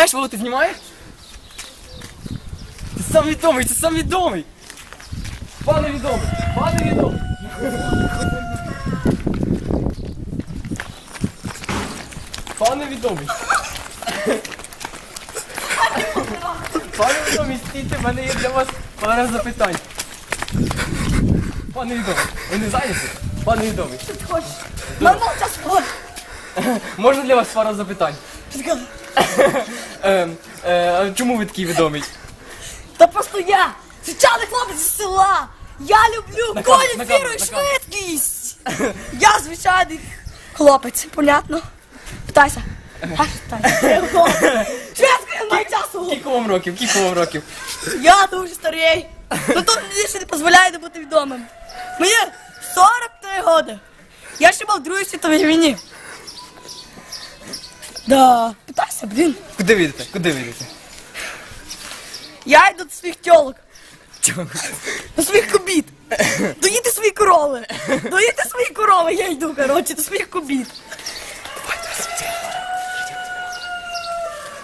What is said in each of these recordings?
знімаєш, Вова, ти знімаєш? Ти сам відомий, ти сам відомий. Пане відомий, пане відомий. Пане відомий. Пане відомий, стійте, в мене є для вас пара запитань. Пане відомий, ви не зайняті? Пане відомий, Нам мало час можна для вас пара запитань? Ем, е, а чому ви такий відомий? Та просто я, звичайний хлопець з села. Я люблю камеру, на камеру, віру і на камеру. швидкість. Я звичайний хлопець, понятно? Питайся. А, питайся. Швидко, я маю часу. Скільки вам років? Скільки вам років? Я дуже старий. Ну тут мені ще не дозволяє не бути відомим. Мені 43 роки. Я ще був в Другій світовій війні. Да, питайся, блін. Куди ви йдете? Куди ви йдете? Я йду до своїх тьолок. До своїх кобіт. Доїти свої корови. Доїти свої корови, я йду, коротше, до своїх кобіт.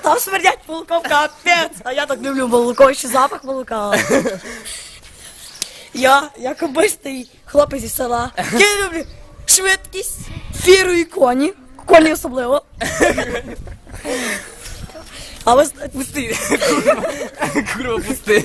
Там смердять молоком капець, а я так люблю молоко, ще запах молока. Я, як обичний хлопець із села. Я люблю швидкість, фіру і коні. Kłonił sobie leło. A was... Pusty. Kurwa, pusty.